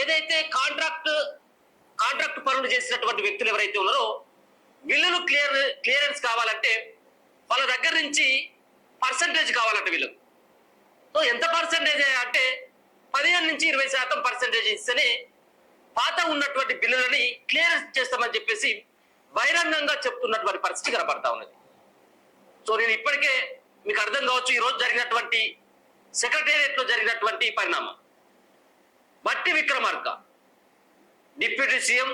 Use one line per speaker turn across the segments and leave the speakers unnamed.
ఏదైతే contract contract పనులు చేసినటువంటి వ్యక్తులు ఎవరైతే ఉన్నారో బిల్లులు క్లియర్ క్లియరెన్స్ కావాలంటే వాళ్ళ దగ్గర నుంచి పర్సంటేజ్ కావాలంట వీళ్ళకు. సో ఎంత పర్సంటేజ్ అంటే పదిహేను నుంచి ఇరవై శాతం పర్సంటేజ్ ఇస్తేనే పాత ఉన్నటువంటి బిల్లులని క్లియరెన్స్ చేస్తామని చెప్పేసి బహిరంగంగా చెప్తున్నటువంటి పరిస్థితి కనబడతా ఉన్నది. సో నేను ఇప్పటికే మీకు అర్థం కావచ్చు ఈరోజు జరిగినటువంటి సెక్రటేరియట్లో జరిగినటువంటి పరిణామం. బట్టి విక్రమార్క. డిప్యూటీ సీఎం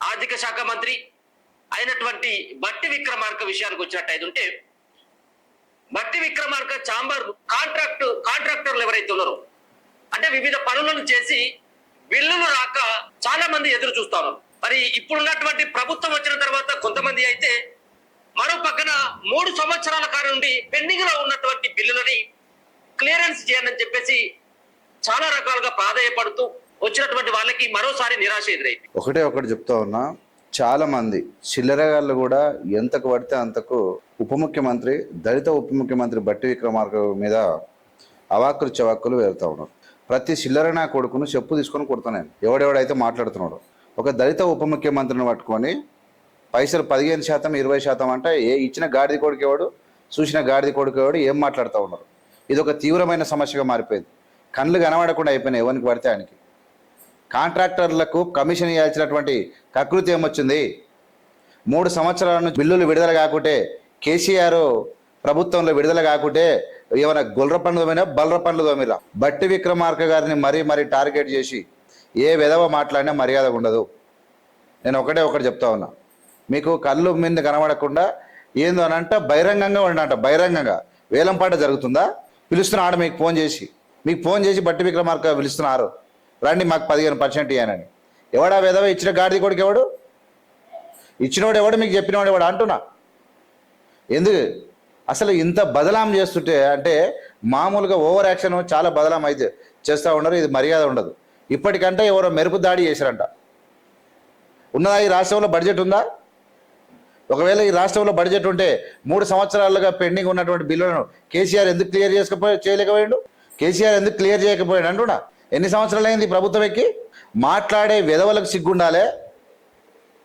ఆర్థిక శాఖ మంత్రి అయినటువంటి బట్టి విక్రమార్క విషయానికి వచ్చినట్టు ఉంటే బట్టి విక్రమార్క చాంబర్ కాంట్రాక్ట్ కాంట్రాక్టర్లు ఎవరైతే ఉన్నారో అంటే వివిధ పనులను చేసి బిల్లులు రాక చాలా మంది ఎదురు చూస్తారు మరి ఇప్పుడున్నటువంటి ప్రభుత్వం వచ్చిన తర్వాత కొంతమంది అయితే మరో పక్కన మూడు సంవత్సరాల కాలం నుండి పెండింగ్లో ఉన్నటువంటి బిల్లులని క్లియరెన్స్ చేయాలని చెప్పేసి చాలా రకాలుగా ప్రాధాయపడుతూ వచ్చినటువంటి వాళ్ళకి మరోసారి నిరాశ ఎదురైంది.
ఒకటే ఒకటి చెప్తా ఉన్నా చాలా మంది చిల్లరగాళ్ళు కూడా ఎంతకు పడితే అంతకు ఉప ముఖ్యమంత్రి దళిత ఉప ముఖ్యమంత్రి బట్టి విక్రమార్క మీద అవాక్కులు చవాక్కులు వెళ్తా ఉన్నారు. ప్రతి చిల్లర నా కొడుకును చెప్పు తీసుకొని కొడుతున్నాను ఎవడెవడైతే మాట్లాడుతున్నాడు. ఒక దళిత ఉప ముఖ్యమంత్రిని పట్టుకొని పైసలు పదిహేను శాతం ఇరవై శాతం అంటే ఏ ఇచ్చిన గాడిద కొడుకు ఎవడు చూసిన గాడిద కొడుకు ఎవడు ఏం మాట్లాడుతూ ఉన్నారు. ఇది ఒక తీవ్రమైన సమస్యగా మారిపోయింది. కళ్ళు కనబడకుండా అయిపోయినాయి ఎవరికి పడితే ఆయనకి. కాంట్రాక్టర్లకు కమిషన్ ఇవ్వాల్సినటువంటి కకృతి ఏమొచ్చింది? మూడు సంవత్సరాల నుంచి బిల్లులు విడుదల కాకుంటే కేసీఆర్ ప్రభుత్వంలో విడుదల కాకుంటే ఏమైనా గొల్ర పండ్లు తోమినా బల్ర పండ్లు తోమిరా బట్టి విక్రమార్క గారిని మరీ మరీ టార్గెట్ చేసి ఏ విధవ మాట్లాడినా మర్యాద ఉండదు. నేను ఒకటే ఒకటి చెప్తా ఉన్నా. మీకు కళ్ళు మీద కనబడకుండా ఏందో అనంట బహిరంగంగా ఉండంట బహిరంగంగా. వేలంపాట జరుగుతుందా? పిలుస్తున్నాడు మీకు ఫోన్ చేసి. మీకు ఫోన్ చేసి బట్టి విక్రమార్క పిలుస్తున్నారు. రండి మాకు పదిహేను పర్సెంట్ ఇయ్యానని. ఎవడా విధవ ఇచ్చిన గాడిది కొడుకు ఎవడు? ఇచ్చినోడు ఎవడు? మీకు చెప్పినవాడు ఎవడు? అంటున్నా. ఎందుకు? అసలు ఇంత బదలాం చేస్తుంటే అంటే మామూలుగా ఓవర్ యాక్షన్ చాలా బదలాం అయితే చేస్తూ ఉన్నారు ఇది మర్యాద ఉండదు. ఇప్పటికంటే ఎవరో మెరుపు దాడి చేశారంట. ఉన్నదా ఈ రాష్ట్రంలో బడ్జెట్ ఉందా? ఒకవేళ ఈ రాష్ట్రంలో బడ్జెట్ ఉంటే మూడు సంవత్సరాలుగా పెండింగ్ ఉన్నటువంటి బిల్లులను కేసీఆర్ ఎందుకు క్లియర్ చేసుకపోయి చేయలేకపోయాడు? కేసీఆర్ ఎందుకు క్లియర్ చేయకపోయాడు అంటున్నా? ఎన్ని సంవత్సరాలు అయింది ప్రభుత్వం ఎక్కి? మాట్లాడే విధవలకు సిగ్గుండాలి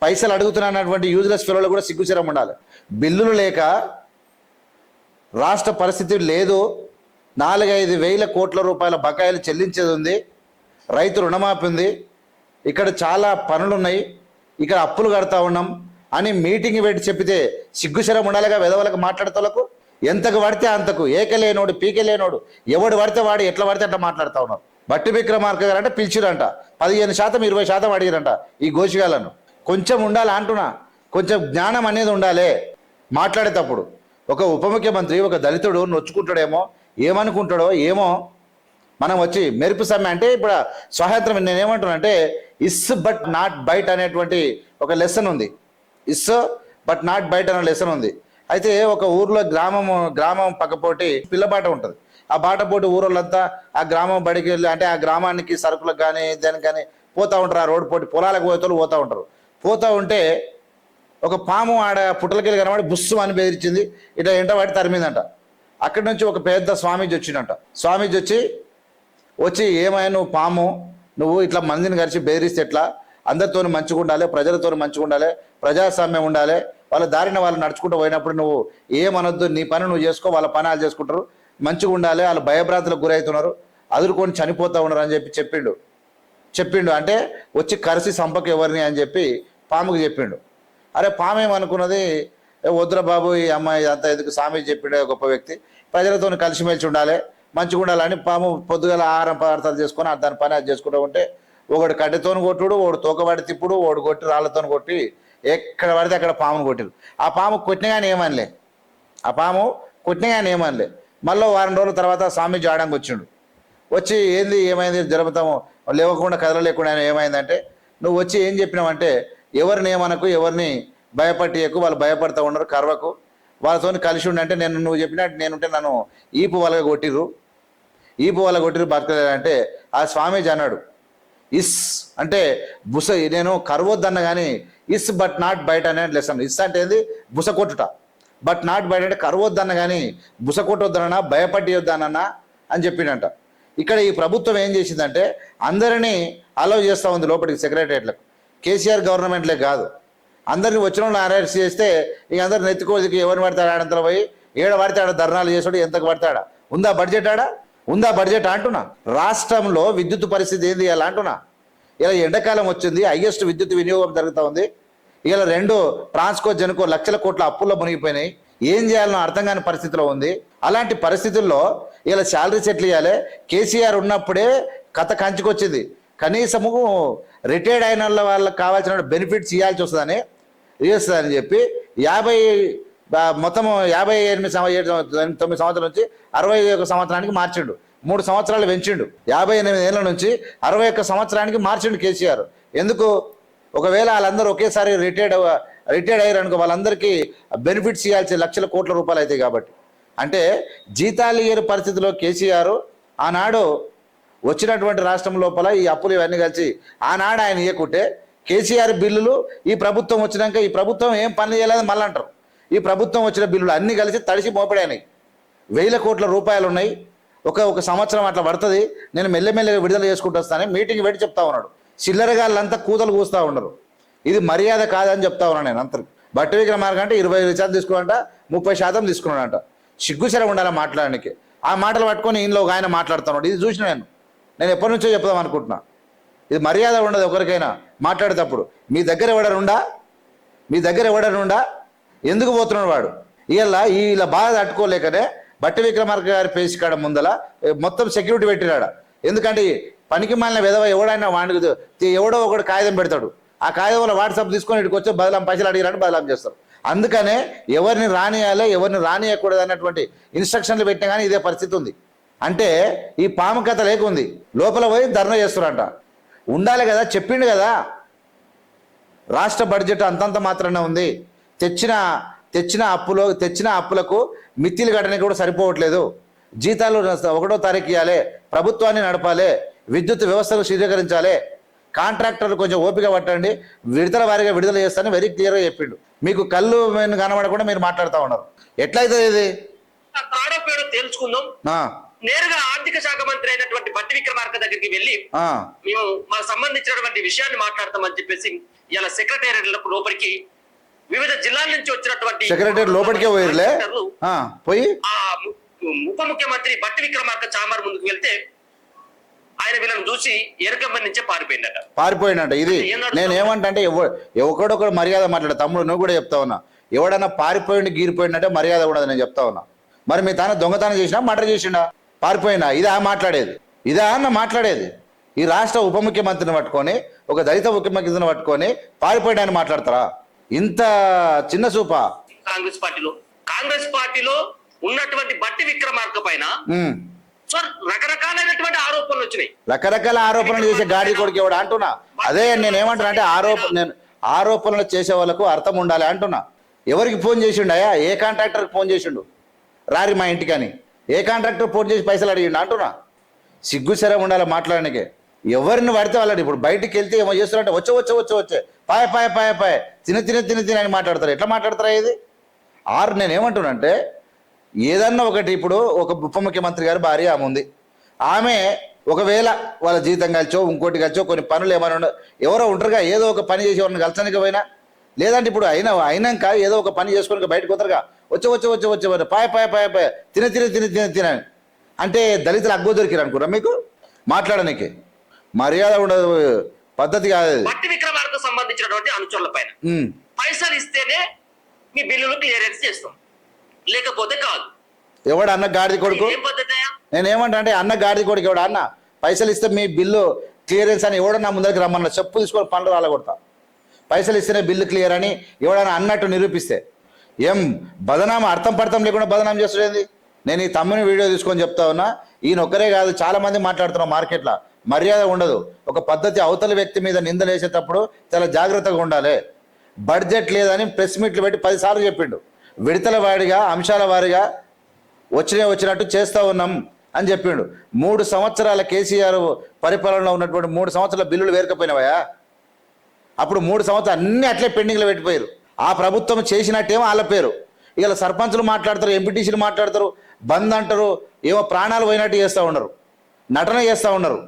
పైసలు అడుగుతున్నటువంటి యూజ్లెస్ ఫిలోలు కూడా సిగ్గుచరం ఉండాలి. బిల్లులు లేక రాష్ట్ర పరిస్థితి లేదు. నాలుగైదు వేల కోట్ల రూపాయల బకాయిలు చెల్లించేది ఉంది. రైతు రుణమాఫీ ఉంది. ఇక్కడ చాలా పనులు ఉన్నాయి ఇక్కడ అప్పులు కడతా ఉన్నాం. అని మీటింగ్ పెట్టి చెప్పితే సిగ్గుశరం ఉండాలిగా విధవలకు మాట్లాడతలకు ఎంతకు పడితే అంతకు ఏకలేనోడు పీకలేనోడు ఎవడు పడితే వాడు ఎట్లా పడితే అట్లా మాట్లాడుతూ ఉన్నారు. బట్టి విక్రమార్క గారు అంటే పిలిచిరంట. పదిహేను శాతం ఇరవై శాతం అడిగిరంట ఈ గోషిగాలను కొంచెం ఉండాలి అంటున్నా. కొంచెం జ్ఞానం అనేది ఉండాలి. మాట్లాడేటప్పుడు ఒక ఉప ముఖ్యమంత్రి ఒక దళితుడు నొచ్చుకుంటాడేమో ఏమనుకుంటాడో ఏమో మనం వచ్చి మెరుపు సమ్మె అంటే ఇప్పుడు స్వాతంత్రం నేనేమంటున్నా అంటే ఇస్ బట్ నాట్ బైట్ అనేటువంటి ఒక లెసన్ ఉంది. ఇస్ బట్ నాట్ బైట్ అనే లెసన్ ఉంది. అయితే ఒక ఊర్లో గ్రామం గ్రామం పక్కపోటి పిల్లబాట ఉంటుంది. ఆ బాట పోటీ ఊరోళ్ళంతా ఆ గ్రామం బడికి వెళ్ళి అంటే ఆ గ్రామానికి సరుకులకు కానీ దానికి కానీ పోతూ ఉంటారు. ఆ రోడ్డు పోటీ పొలాలకు పోతే పోతూ ఉంటారు. పోతూ ఉంటే ఒక పాము ఆడ పుట్టలకెళ్ళి కనబడి బుస్సు అని బెదిరించింది ఇట్లా ఎంట వాటి తరిమిందంట. అక్కడి నుంచి ఒక పెద్ద స్వామీజీ వచ్చిందంట స్వామీజీ వచ్చి వచ్చి ఏమైనా నువ్వు పాము? నువ్వు ఇట్లా మందిని కలిసి బెదిరిస్తే ఎట్లా? అందరితో మంచిగా ఉండాలి ప్రజలతో మంచిగా ఉండాలి ప్రజాస్వామ్యం ఉండాలి వాళ్ళ దారిన వాళ్ళు నడుచుకుంటూ పోయినప్పుడు నువ్వు ఏమనొద్దు నీ పని నువ్వు చేసుకో వాళ్ళ పని వాళ్ళు చేసుకుంటారు. మంచిగా ఉండాలి వాళ్ళు భయభ్రాంతులకు గురవుతున్నారు అదురుకొని చనిపోతూ ఉన్నారు అని చెప్పి చెప్పిండు. చెప్పిండు అంటే వచ్చి కరిసి సంపక ఎవరిని అని చెప్పి పాముకి చెప్పిండు. అరే పాము ఏమనుకున్నది? వద్దురా బాబు ఈ అమ్మాయి అంతా ఎందుకు స్వామి చెప్పిండే గొప్ప వ్యక్తి. ప్రజలతో కలిసిమెలిసి ఉండాలి మంచిగా ఉండాలని పాము పొద్దుగల ఆహారం పదార్థాలు చేసుకొని దాని పని అది చేసుకుంటూ ఉంటే ఒకడు కట్టెతోని కొట్టుడు ఒకడు తోకబడి తిప్పుడు ఒకడు కొట్టి రాళ్ళతో కొట్టి ఎక్కడ పడితే అక్కడ పామును కొట్టిరు. ఆ పాము కొట్టిన కానీ ఏమనలే. ఆ పాము కొట్టిన కానీ ఏమనలే. మళ్ళీ వారం రోజుల తర్వాత స్వామీజీ ఆడానికి వచ్చిండు. వచ్చి ఏంది ఏమైంది జరుపుతాము? లేవకుండా కదలలేకుండా ఏమైందంటే నువ్వు వచ్చి ఏం చెప్పినావంటే ఎవరిని ఏమనకు ఎవరిని భయపట్టియకు వాళ్ళు భయపడతా ఉన్నారు కర్వకు. వాళ్ళతో కలిసి ఉండంటే నేను నువ్వు చెప్పినట్టు నేనుంటే నన్ను ఈపు వల్ల కొట్టిర్రు. ఈపు వాళ్ళ కొట్టిరు బతకలేదంటే ఆ స్వామీజీ అన్నాడు. ఇస్ అంటే బుస నేను కరవద్దన్న కానీ ఇస్ బట్ నాట్ బయట అనే లెసన్. ఇస్ అంటే ఏంది? బుస కొట్టుట. బట్ నాట్ బయట అంటే కరవద్దన్న కానీ బుస కొట్టొద్దనన్నా భయపడియొద్దనన్నా అని చెప్పిండంట. ఇక్కడ ఈ ప్రభుత్వం ఏం చేసిందంటే అందరినీ అలౌ చేస్తూ ఉంది లోపలికి సెక్రటరియట్లకు కేసీఆర్ గవర్నమెంట్లే కాదు. అందరిని వచ్చిన వాళ్ళు అరెస్ట్ చేస్తే ఇక అందరు నెత్తుకోదికి ఎవరిని పడతాడు ఆడంతలో పోయి ఏడ పడతాడా ధర్నాలు చేసాడు ఎంతకు పడతాడా ఉందా బడ్జెట్ ఆడా? ఉందా బడ్జెట్ అంటున్నా. రాష్ట్రంలో విద్యుత్ పరిస్థితి ఏంది ఇలా అంటున్నా. ఇలా ఎండాకాలం వచ్చింది హయ్యెస్ట్ విద్యుత్ వినియోగం జరుగుతూ ఉంది. ఇలా రెండు ట్రాన్స్కో జనుకో లక్షల కోట్ల అప్పుల్లో మునిగిపోయినాయి. ఏం చేయాలనో అర్థం కాని పరిస్థితిలో ఉంది. అలాంటి పరిస్థితుల్లో ఇలా శాలరీ సెటిల్ చేయాలి. కేసీఆర్ ఉన్నప్పుడే కథ కంచుకొచ్చింది. కనీసము రిటైర్డ్ అయిన వాళ్ళ వాళ్ళకి కావాల్సిన బెనిఫిట్స్ ఇవ్వాల్సి వస్తుందని ఇస్తుందని చెప్పి యాభై మొత్తం యాభై ఎనిమిది సంవ- ఏడు తొమ్మిది సంవత్సరాల నుంచి అరవై ఒక సంవత్సరానికి మార్చిండు. మూడు సంవత్సరాలు పెంచిండు. యాభై ఎనిమిది ఏళ్ళ నుంచి అరవై ఒక్క సంవత్సరానికి మార్చిండు కేసీఆర్. ఎందుకు? ఒకవేళ వాళ్ళందరూ ఒకేసారి రిటైర్డ్ రిటైర్డ్ అయ్యారు అనుకో వాళ్ళందరికీ బెనిఫిట్స్ ఇవ్వాల్సి లక్షల కోట్ల రూపాయలు అవుతాయి కాబట్టి. అంటే జీతాలు ఇయ్యని పరిస్థితిలో కేసీఆర్ ఆనాడు వచ్చినటువంటి రాష్ట్రం లోపల ఈ అప్పులు ఇవన్నీ కలిసి ఆనాడు ఆయన ఇవ్వకుంటే కేసీఆర్ బిల్లులు ఈ ప్రభుత్వం వచ్చినాక ఈ ప్రభుత్వం ఏం పని చేయలేదు మళ్ళీ అంటారు. ఈ ప్రభుత్వం వచ్చిన బిల్లులు అన్నీ కలిసి తడిసి మోపడాయి వేల కోట్ల రూపాయలు ఉన్నాయి. ఒక ఒక సంవత్సరం అట్లా పడుతుంది. నేను మెల్లమెల్లగా విడుదల చేసుకుంటూ వస్తానని మీటింగ్ పెట్టి చెప్తా ఉన్నాడు. చిల్లరగాళ్ళంతా కూతలు కూస్తూ ఉండరు ఇది మర్యాద కాదని చెప్తా ఉన్నాను నేను అంతకు బట్టి విక్రమార్క అంటే ఇరవై శాతం తీసుకున్నాడంట ముప్పై శాతం తీసుకున్నాడంట. సిగ్గుసర ఉండాలి మాట్లాడడానికి. ఆ మాటలు పట్టుకొని ఈయనలో ఒక ఆయన మాట్లాడుతున్నాడు. ఇది చూసిన నేను. నేను ఎప్పటి నుంచో చెప్దాం అనుకుంటున్నా. ఇది మర్యాద ఉండదు ఒకరికైనా మాట్లాడేటప్పుడు. మీ దగ్గర ఎవడనుండా మీ దగ్గర ఎవడనుండా ఎందుకు పోతున్నాడు వాడు? ఇలా ఇలా బాధ తట్టుకోలేకనే బట్టి విక్రమార్క గారి పేసి కాడ ముందల మొత్తం సెక్యూరిటీ పెట్టినాడ. ఎందుకంటే పనికి మాలిన విధవ ఎవడైనా వాడికి ఎవడో ఒకడు కాగితం పెడతాడు. ఆ కాగితంలో వాట్సాప్ తీసుకొని ఇక్కడికి వచ్చి బదలాం పైసలు అడిగిరని బదలాం చేస్తారు. అందుకనే ఎవరిని రానియాలి ఎవరిని రానియకూడదు అన్నటువంటి ఇన్స్ట్రక్షన్లు పెట్టినా కానీ ఇదే పరిస్థితి ఉంది. అంటే ఈ పాము కథ లేకుంది. లోపల పోయి ధర్నా చేస్తున్నారంట. ఉండాలి కదా చెప్పిండు కదా. రాష్ట్ర బడ్జెట్ అంతంత మాత్రమే ఉంది. తెచ్చిన తెచ్చిన అప్పులో తెచ్చిన అప్పులకు మిత్తిలు కట్టడానికి కూడా సరిపోవట్లేదు. జీతాలు ఒకటో తారీఖు ఇవ్వాలి ప్రభుత్వాన్ని నడపాలి విద్యుత్ వ్యవస్థను శీఘ్రీకరించాలి కాంట్రాక్టర్లు కొంచెం ఓపిక పట్టండి విడుదల వారిగా విడుదల చేస్తానని వెరీ క్లియర్గా చెప్పిండు. మీకు కళ్ళు మేము కనబడకుండా మీరు మాట్లాడుతూ ఉన్నారు. ఎట్లయితుంది ఇది? ఆ,
నేరుగా ఆర్థిక శాఖ మంత్రి అయినటువంటి బట్టి విక్రమార్క దగ్గరికి వెళ్ళి మేము మాకు సంబంధించినటువంటి విషయాన్ని మాట్లాడతామని చెప్పేసి ఇలా సెక్రటేరియట్ లోపలికి వివిధ జిల్లాల నుంచి వచ్చినటువంటి
సెక్రటరీ లోపలికే పోయిర్లే? ఆ, పోయి?
ఆ ఉప ముఖ్యమంత్రి బట్టి విక్రమార్క చామర్ ముందుకు వెళ్తే ఆయన వీళ్ళని చూసి ఎరకమ్మని నుంచే పారిపోయిందట.
పారిపోయినట్ట ఇది? నేను ఏమంటా ఒకడొకడు మర్యాద మాట్లాడు తమ్ముడు నువ్వు కూడా చెప్తా ఉన్నా. ఎవడన్నా పారిపోయిండు గీరిపోయిండంటే మర్యాద ఉండదు నేను చెప్తా ఉన్నా. మరి మీ తాను దొంగతనం చేసినా మర్డర్ చేసిండా? పారిపోయినా? ఇదా మాట్లాడేది. ఇదా అన్న మాట్లాడేది. ఈ రాష్ట్ర ఉప ముఖ్యమంత్రిని పట్టుకొని ఒక దళిత ముఖ్యమంత్రిని పట్టుకొని పారిపోయాడని మాట్లాడతారా? ఇంత చిన్న చూపా.
కాంగ్రెస్ పార్టీలో. కాంగ్రెస్ పార్టీలో ఉన్నటువంటి బట్టి విక్రమార్క పైన. సో రకరకాలైనటువంటి ఆరోపణలు వచ్చినాయి.
రకరకాల ఆరోపణలు చేసే గాడి కొడుకు ఎవడు అంటున్నా? అదే నేను ఏమంటున్నా అంటే ఆరోపణ నేను ఆరోపణలు చేసే వాళ్ళకు అర్థం ఉండాలి అంటున్నా. ఎవరికి ఫోన్ చేసిండు అయ్యా? ఏ కాంట్రాక్టర్కి ఫోన్ చేసిండు? రారి మా ఇంటికని. ఏ కాంట్రాక్టర్ ఫోన్ చేసి పైసలు అడిగిండు అంటున్నా? సిగ్గు శరం ఉండాలి మాట్లాడడానికి ఎవరిని పడితే వాళ్ళని ఇప్పుడు బయటికి వెళ్తే ఏమో చేస్తారంటే వచ్చే వచ్చే వచ్చే వచ్చే. పాయ పాయ పాయ పాయ. తిన తిన తిన తిన అని మాట్లాడతారు. ఎట్లా మాట్లాడతారా ఇది? ఆరు నేను ఏమంటున్నానంటే ఏదన్నా ఒకటి ఇప్పుడు ఒక ఉప ముఖ్యమంత్రి గారి భార్య ఆమె ఉంది. ఆమె ఒకవేళ వాళ్ళ జీతం కలిచో ఇంకోటి కలిచో కొన్ని పనులు ఏమైనా ఉండవు ఎవరో ఉంటారుగా ఏదో ఒక పని చేసి ఎవరిని కలిసానికి పోయినా. లేదంటే ఇప్పుడు అయినా అయినాక ఏదో ఒక పని చేసుకొని బయటకు పోతారుగా. వచ్చే వచ్చే వచ్చే వచ్చే పాయ పాయ పాయ పాయ. తిన తిన తిన తిన తిన అంటే దళితులు అగ్గో దొరికిరు అనుకురా మీకు? మాట్లాడడానికి మర్యాద ఉండదు పద్ధతి కాదు.
బట్టి విక్రమార్క సంబంధించినటువంటి అనుచరుల పైన. పైసలు ఇస్తేనే మీ బిల్లులు క్లియరెన్స్ చేస్తాం. లేకపోతే కాదు.
ఎవడు అన్న గాడిద కొడుకు?
ఏం పద్ధతి
నేను ఏమంటా అంటే అన్న గాడిద కొడుకు ఎవడు అన్న? పైసలు ఇస్తే మీ బిల్లు క్లియరెన్స్ అని ఎవడన్నా ముందరికి రమ్మన్న చెప్పు తీసుకొని పనులు రాల కొడతా పైసలు ఇస్తేనే బిల్లు క్లియర్ అని ఎవడన్నా అన్నట్టు నిరూపిస్తే. ఏం బదనామా? అర్థం పడతాం లేకుండా బదనాం చేస్తుండేది నేను ఈ తమ్ముని వీడియో తీసుకొని చెప్తా ఉన్నా. ఈయన ఒక్కరే కాదు చాలా మంది మాట్లాడుతున్నాం మార్కెట్లో. మర్యాద ఉండదు. ఒక పద్ధతి అవతల వ్యక్తి మీద నిందలు వేసేటప్పుడు చాలా జాగ్రత్తగా ఉండాలి. బడ్జెట్ లేదని ప్రెస్ మీట్లు పెట్టి పదిసార్లు చెప్పిండు. విడతల వారిగా అంశాల వారిగా వచ్చినా వచ్చినట్టు చేస్తూ ఉన్నాం అని చెప్పిండు. మూడు సంవత్సరాల కేసీఆర్ పరిపాలనలో ఉన్నటువంటి మూడు సంవత్సరాల బిల్లులు వేరకపోయినావయా అప్పుడు మూడు సంవత్సరాలు అన్ని అట్లే పెండింగ్లో పెట్టిపోయారు. ఆ ప్రభుత్వం చేసినట్టేమో వాళ్ళ పేరు. ఇలా సర్పంచులు మాట్లాడతారు ఎంపీటీసీలు మాట్లాడతారు బంద్ అంటారు ఏమో ప్రాణాలు పోయినట్టు చేస్తూ ఉన్నారు. నటన చేస్తూ ఉన్నారు.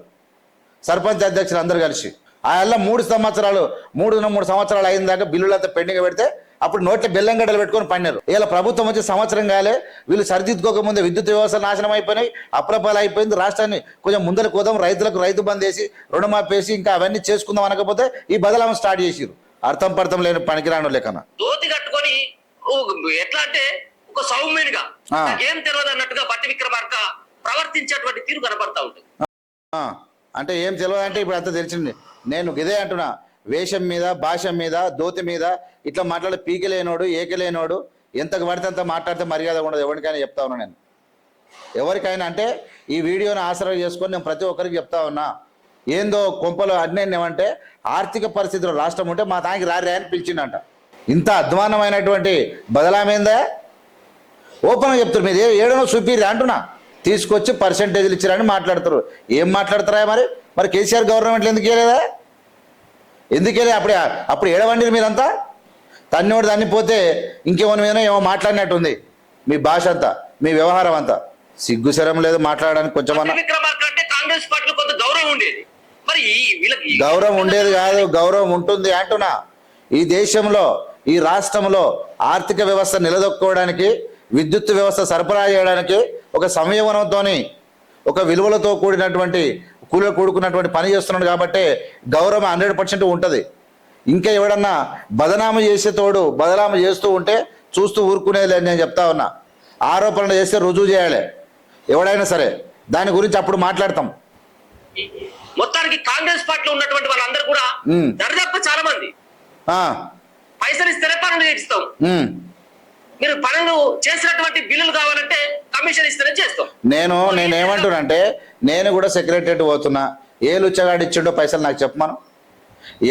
సర్పంచ్ అధ్యక్షులు అందరూ కలిసి. ఆ మూడు సంవత్సరాలు మూడు మూడు సంవత్సరాలు అయిన దాకా బిల్లులంతా పెండింగ్ పెడితే అప్పుడు నోట్ల బెల్లం గడ్డలు పెట్టుకొని పన్నారు. ఇలా ప్రభుత్వం వచ్చి సంవత్సరం కాలే వీళ్ళు సరిదిద్దుకోకముందే విద్యుత్ వ్యవస్థ నాశనం అయిపోయినాయి అప్రపాలు అయిపోయింది రాష్ట్రాన్ని కొంచెం ముందర కోదాం రైతులకు రైతు బంద్ వేసి రుణమాపేసి ఇంకా అవన్నీ చేసుకుందాం అనకపోతే ఈ బదలామం స్టార్ట్ చేసిరు అర్థం పర్థం లేని పనికిరాను లెక్కన
దోతి కట్టుకొని ఎట్లా అంటే ఒక సౌమ్యునిగా. ఏం తెలియదు అన్నట్టుగా బట్టి విక్రమార్క ప్రవర్తించేటువంటి తీరు కనబడతా ఉంటుంది.
అంటే ఏం తెలియదంటే ఇప్పుడు అంతా తెలిసింది. నేను ఇదే అంటున్నా. వేషం మీద భాష మీద దోతి మీద ఇట్లా మాట్లాడే పీకలేనోడు ఏకలేనోడు ఎంతకు పడితే అంత మాట్లాడితే మర్యాద ఉండదు. ఎవరికైనా చెప్తా ఉన్నా నేను. ఎవరికైనా అంటే ఈ వీడియోని ఆసరా చేసుకొని నేను ప్రతి ఒక్కరికి చెప్తా ఉన్నా. ఏందో కొంపలో అన్నేమంటే ఆర్థిక పరిస్థితులు రాష్ట్రం ఉంటే మా తానికి రారే అని పిలిచిండంట. ఇంత అధ్వానమైనటువంటి బదలామైందా? ఓపెన్గా చెప్తారు మీరు ఏడనో చూపిర్రి అంటున్నా. తీసుకొచ్చి పర్సంటేజ్లు ఇచ్చారని మాట్లాడతారు ఏం మాట్లాడతారా మరి? మరి కేసీఆర్ గవర్నమెంట్లు ఎందుకు ఇవ్వలేదా ఎందుకు ఇవ్వలే అప్పుడే అప్పుడు ఏడవండి మీరంతా? తన్నోడు దాన్ని పోతే ఇంకేమో మీద ఏమో మాట్లాడినట్టుంది. మీ భాష అంతా మీ వ్యవహారం అంతా. సిగ్గుశరం లేదు మాట్లాడడానికి
కాంగ్రెస్ కొంత గౌరవం ఉండేది. మరి
గౌరవం ఉండేది కాదు గౌరవం ఉంటుంది అంటున్నా. ఈ దేశంలో ఈ రాష్ట్రంలో ఆర్థిక వ్యవస్థ నిలదొక్కుకోవడానికి విద్యుత్ వ్యవస్థ సరఫరా చేయడానికి ఒక సంయమనంతో ఒక విలువలతో కూడినటువంటి కూలి కూడుకున్నటువంటి పని చేస్తున్నాడు కాబట్టి గౌరవం హండ్రెడ్ పర్సెంట్ ఉంటుంది. ఇంకా ఎవడన్నా బదనాము చేసే తోడు బదనాము చేస్తూ ఉంటే చూస్తూ ఊరుకునేది నేను చెప్తా ఉన్నా. ఆరోపణలు చేస్తే రుజువు చేయాలి. ఎవడైనా సరే దాని గురించి అప్పుడు మాట్లాడతాం.
మొత్తానికి కాంగ్రెస్ పార్టీలో ఉన్నటువంటి వాళ్ళందరూ కూడా. దరిదాపు చాలా మంది పైసలు ఇస్తేనే పనులు చేయిస్తాం. మీరు పనులు చేసినటువంటి బిల్లులు కావాలంటే కమిషన్ ఇస్తేనే చేస్తాం.
నేను నేను ఏమంటున్నానంటే నేను కూడా సెక్రటరేట్ పోతున్నా. ఏ లుచ్చగాడు ఇచ్చిండో పైసలు నాకు చెప్పమను.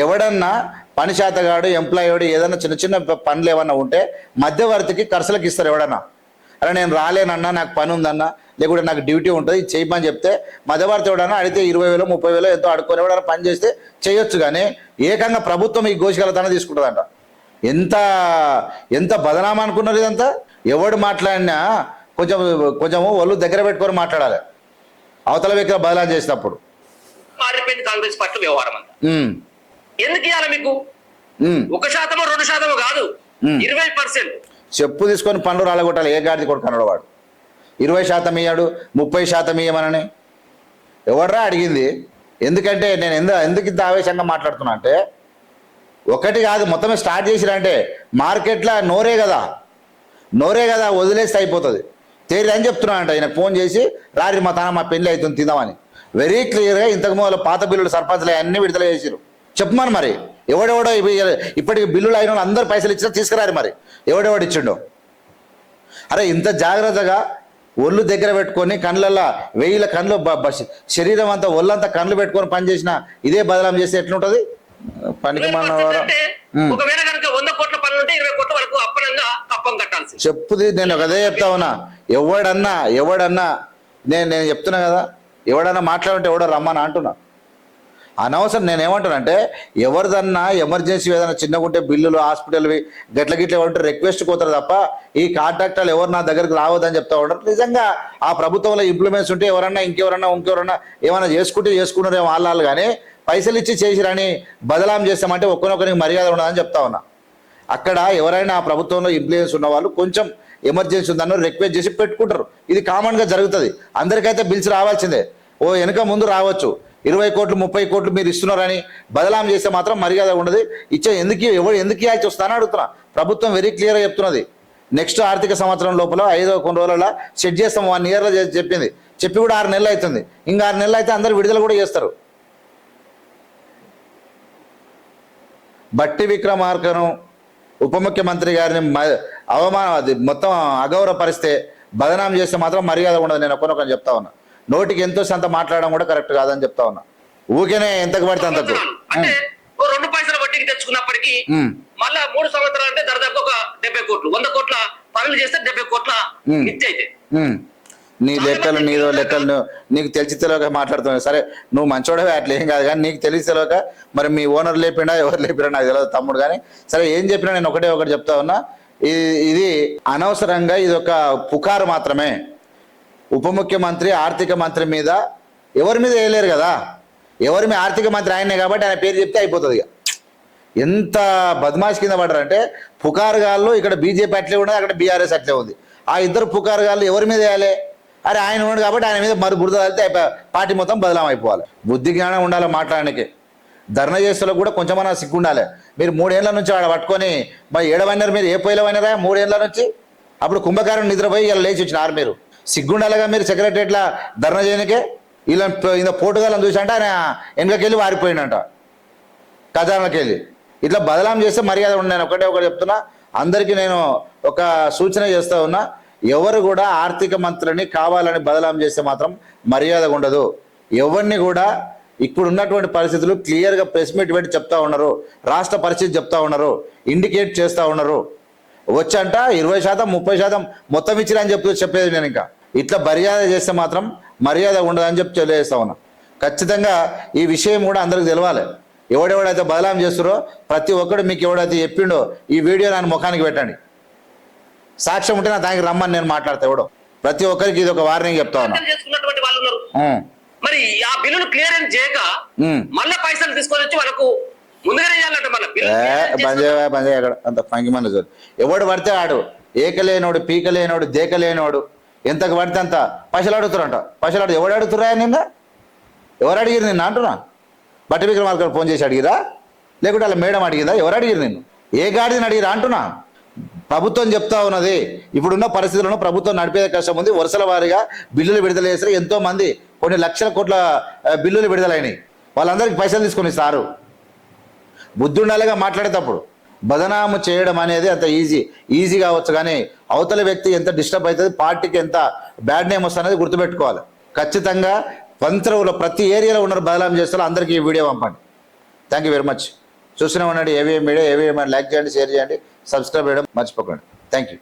ఎవడన్నా పని శాతగాడు ఎంప్లాయీడు ఏదన్నా చిన్న చిన్న పనులు ఏమన్నా ఉంటే మధ్యవర్తికి ఖర్చులకు ఇస్తారు ఎవడన్నా. అరే నేను రాలేనన్నా నాకు పని ఉందన్నా లేకుంటే నాకు డ్యూటీ ఉంటుంది చేయమని చెప్తే మధ్యవర్తి ఎవడన్నా అడిగితే ఇరవై వేలు ముప్పై వేలు ఎంతో అడుకొని ఎవడన్నా పని చేస్తే చేయొచ్చు కానీ ఏకంగా ప్రభుత్వం ఈ గోషికలతన తీసుకుంటుందంట. ఎంత ఎంత బదనామా అనుకున్నారు ఇదంతా? ఎవడు మాట్లాడినా కొంచెం కొంచెము ఒళ్ళు దగ్గర పెట్టుకొని మాట్లాడాలి. అవతల వ్యక్తులు బదలాం చేసినప్పుడు.
మారిపోయింది కాంగ్రెస్ పార్టీ వ్యవహారం అంతా. ఎందుకు ఇవ్వాలి మీకు. ఒక శాతమో రెండు శాతమో కాదు. ఇరవై పర్సెంట్.
చెప్పు తీసుకొని పనులు రాలగొట్టాలి. ఏ గాడిది కొడుకు అన్నాడు వాడు. ఇరవై శాతం ఇయ్యాడు ముప్పై శాతం ఇయ్యమనని. ఎవర్రా అడిగింది? ఎందుకంటే నేను ఎందు ఎందుకు ఇంత ఆవేశంగా మాట్లాడుతున్నా అంటే ఒకటి కాదు మొత్తమే స్టార్ట్ చేసిరంటే మార్కెట్లో నోరే కదా. నోరే కదా వదిలేస్తే అయిపోతుంది. తేరి అని అంట ఆయన ఫోన్ చేసి రారి మా తాన మా పెళ్ళి అవుతుంది తిందామని. వెరీ క్లియర్గా ఇంతకు ముందు పాత బిల్లులు సర్పంచ్లు అన్నీ విడుదల చేసిరు చెప్పమని మరి ఎవడెవడో ఇప్పటికి బిల్లులు అయిన వాళ్ళు అందరు పైసలు ఇచ్చినా తీసుకురారు మరి. ఎవడెవడు ఇచ్చిండో? అరే ఇంత జాగ్రత్తగా ఒళ్ళు దగ్గర పెట్టుకొని కళ్ళల్లో వెయ్యిల కళ్ళు శరీరం అంతా ఒళ్ళంతా కళ్ళు పెట్టుకొని పనిచేసిన ఇదే బదలాం చేస్తే ఎట్లుంటుంది? పనికి
ఇరవై
మన
పర్సెంట్ అంటే
ఉమ్.
ఒకవేళ కనుక వంద కోట్ల పనులు ఉంటే ఇరవై కోట్ల వరకు అప్పనంగా కప్పం కట్టాల్సి
చెప్పుది నేను అదే చెప్తా ఉన్నా. ఎవడన్నా ఎవడన్నా నేను నేను చెప్తున్నా కదా. ఎవడన్నా మాట్లాడుంటే ఎవడో రమ్మని అంటున్నా. అనవసరం నేను ఏమంటున్నా అంటే ఎవరిదన్నా ఎమర్జెన్సీ ఏదైనా చిన్నగా ఉంటే బిల్లులు హాస్పిటల్వి గట్ల గిట్ల ఉంటే రిక్వెస్ట్ పోతారు తప్ప ఈ కాంట్రాక్టర్లు ఎవరు నా దగ్గరికి రావద్దని చెప్తా ఉంటారు నిజంగా ఆ ప్రభుత్వంలో ఇంప్లిమెంట్స్ ఉంటే ఎవరన్నా ఇంకెవరన్నా ఇంకెవరన్నా ఏమైనా చేసుకుంటే చేసుకున్నారేమో వాళ్ళు కానీ పైసలు ఇచ్చి చేసిరని బదలాం చేస్తామంటే ఒక్కనొక్కరికి మర్యాద ఉండదని చెప్తా ఉన్నా. అక్కడ ఎవరైనా ఆ ప్రభుత్వంలో ఇంప్లియన్స్ ఉన్న వాళ్ళు కొంచెం ఎమర్జెన్సీ ఉందన్న రిక్వెస్ట్ చేసి పెట్టుకుంటారు. ఇది కామన్గా జరుగుతుంది. అందరికైతే బిల్స్ రావాల్సిందే. ఓ వెనుక ముందు రావచ్చు. ఇరవై కోట్లు ముప్పై కోట్లు మీరు ఇస్తున్నారని బదలాం చేస్తే మాత్రం మర్యాద ఉండదు. ఇచ్చే ఎందుకు ఎవరు ఎందుకు ఇవ్వాల్సి వస్తానని అడుగుతున్నా. ప్రభుత్వం వెరీ క్లియర్గా చెప్తున్నది. నెక్స్ట్ ఆర్థిక సంవత్సరం లోపల ఐదో కొన్ని రోజుల సెట్ చేస్తాం. వన్ ఇయర్లో చెప్పింది. చెప్పి కూడా ఆరు నెలలు అవుతుంది. ఇంకా ఆరు నెలలు అయితే అందరు విడుదల కూడా చేస్తారు. బట్టి విక్రమార్కను ఉప ముఖ్యమంత్రి గారిని అవమానం అది మొత్తం అగౌరవపరిస్తే బదనాం చేస్తే మాత్రం మర్యాద ఉండదు. నేను ఒక్కొక్కని చెప్తా ఉన్నా. నోటికి ఎంతో సంత మాట్లాడడం కూడా కరెక్ట్ కాదని చెప్తా ఉన్నా. ఊకేనే ఎంతకు పడితే అంతకు.
రెండు పైసల వడ్డీకి తెచ్చుకున్నప్పటికీ. మళ్ళా మూడు సంవత్సరాలు అంటే దాదాపు ఒక డెబ్బై కోట్లు వంద కోట్ల పనులు చేస్తే డెబ్బై కోట్ల. ఇచ్చి అయితే.
నీ లెక్కలు నీదో లెక్కలు నీకు తెలిసి తెలియక మాట్లాడుతున్నావు. సరే నువ్వు మంచోడవే అట్లా ఏం కాదు. కానీ నీకు తెలిసి తెలియక మరి మీ ఓనర్ లేపిండా ఎవరు లేపినా నాకు తెలియదు తమ్ముడు కానీ. సరే ఏం చెప్పినా నేను ఒకటే ఒకటి చెప్తా ఉన్నా. ఇది ఇది అనవసరంగా ఇది ఒక పుకారు మాత్రమే. ఉప ముఖ్యమంత్రి ఆర్థిక మంత్రి మీద ఎవరి మీద వేయలేరు కదా. ఎవరి మీద ఆర్థిక మంత్రి ఆయనే కాబట్టి ఆయన పేరు చెప్తే అయిపోతుంది ఇక. ఎంత బద్మాష్ కింద పడ్డారంటే పుకారుగాళ్ళు ఇక్కడ బీజేపీ అట్లే ఉన్నది అక్కడ బీఆర్ఎస్ అట్లే ఉంది. ఆ ఇద్దరు పుకారుగాళ్ళు ఎవరి మీద వేయాలి? అరే ఆయన ఉన్నాడు కాబట్టి ఆయన మీద మరి బురద వెళ్తే పార్టీ మొత్తం బదలాం అయిపోవాలి బుద్ధి జ్ఞానం ఉండాలి మాట్లాడడానికి. ధర్నా చేసేలో కూడా కొంచెమన్నా సిగ్గు ఉండాలి. మీరు మూడేళ్ళ నుంచి ఆడ పట్టుకొని మరి ఏడవైనారు మీరు? ఏ పోయిలవైనారా మూడేళ్ళ నుంచి? అప్పుడు కుంభకారం నిద్రపోయి ఇలా లేచి వచ్చినారు మీరు. సిగ్గుండాలిగా మీరు సెక్రటరియట్లా ధర్నా చేయనికే? ఇలా ఇంత పోటుగాలను చూసి అంటే ఆయన వెనుకకెళ్ళి వారిపోయిందంట ఖజానాకి వెళ్ళి ఇట్లా బదలాం చేస్తే మర్యాద ఉండి నేను ఒకటే ఒకటి చెప్తున్నా. అందరికీ నేను ఒక సూచన చేస్తా ఉన్నా. ఎవరు కూడా ఆర్థిక మంత్రిని కావాలని బదలాం చేస్తే మాత్రం మర్యాద ఉండదు. ఎవరిని కూడా ఇప్పుడు ఉన్నటువంటి పరిస్థితులు క్లియర్గా ప్రెస్ మీట్ పెట్టి చెప్తా ఉన్నారు రాష్ట్ర పరిస్థితి చెప్తా ఉన్నారు ఇండికేట్ చేస్తూ ఉన్నారు. వచ్చంట ఇరవై శాతం ముప్పై శాతం మొత్తం ఇచ్చిరని అని చెప్తూ చెప్పేది నేను ఇంకా. ఇట్లా మర్యాద చేస్తే మాత్రం మర్యాద ఉండదని చెప్పి తెలియజేస్తా ఉన్నా. ఖచ్చితంగా ఈ విషయం కూడా అందరికి తెలవాలి. ఎవడెవడైతే బదలాం చేస్తారో ప్రతి ఒక్కడు మీకు ఎవడైతే చెప్పిండో ఈ వీడియో నా ముఖానికి పెట్టండి. సాక్ష్యం ఉంటే నా దానికి రమ్మని నేను మాట్లాడతా ఎవడో. ప్రతి ఒక్కరికి ఇది ఒక వార్నింగ్ చెప్తా ఉన్నా.
అర్థం చేసుకున్నటువంటి వాళ్ళు ఉన్నారు.
ఉం,
మరి ఆ బిల్లును క్లియరెన్స్ చేయక. మళ్ళా పైసలు తీసుకొని వచ్చి బిల్లు
అక్కడ అంత ఎవడు పడితే ఆడు. ఏకలేనోడు పీకలేనోడు దేకలేనోడు. ఎంతకు పడితే అంత. పైసలు అడుగుతారంట. పైసలు అడుగు ఎవడు అడుగుతురా నిన్న? ఎవరు అడిగిరు నిన్న? అంటున్నా. బట్టి విక్రమార్క ఫోన్ చేసి అడిగిరా లేకుంటే వాళ్ళ మేడం అడిగిందా? ఎవరు అడిగిరు నిన్ను? ఏ గాడిని అడిగిరా అంటున్నా. ప్రభుత్వం చెప్తా ఉన్నది. ఇప్పుడున్న పరిస్థితులను ప్రభుత్వం నడిపే కష్టం ఉంది. వరుసల వారీగా బిల్లులు విడుదల చేసిన ఎంతో మంది కొన్ని లక్షల కోట్ల బిల్లులు విడుదలైనాయి. వాళ్ళందరికీ పైసలు తీసుకొని సారు బుద్ధుండాలిగా మాట్లాడేటప్పుడు బదనాము చేయడం అనేది అంత ఈజీ ఈజీ కావచ్చు కానీ అవతల వ్యక్తి ఎంత డిస్టర్బ్ అవుతుంది పార్టీకి ఎంత బ్యాడ్ నేమ్ వస్తుంది గుర్తుపెట్టుకోవాలి. ఖచ్చితంగా పంత్రవులో ప్రతి ఏరియాలో ఉన్నారు బదనాం చేస్తారు. అందరికీ ఈ వీడియో పంపండి. థ్యాంక్ యూ వెరీ మచ్ చూస్తూనే ఉండండి. A V M media A V M like చేయండి షేర్ చేయండి. సబ్స్క్రైబ్ చేయడం మర్చిపోకండి. Thank you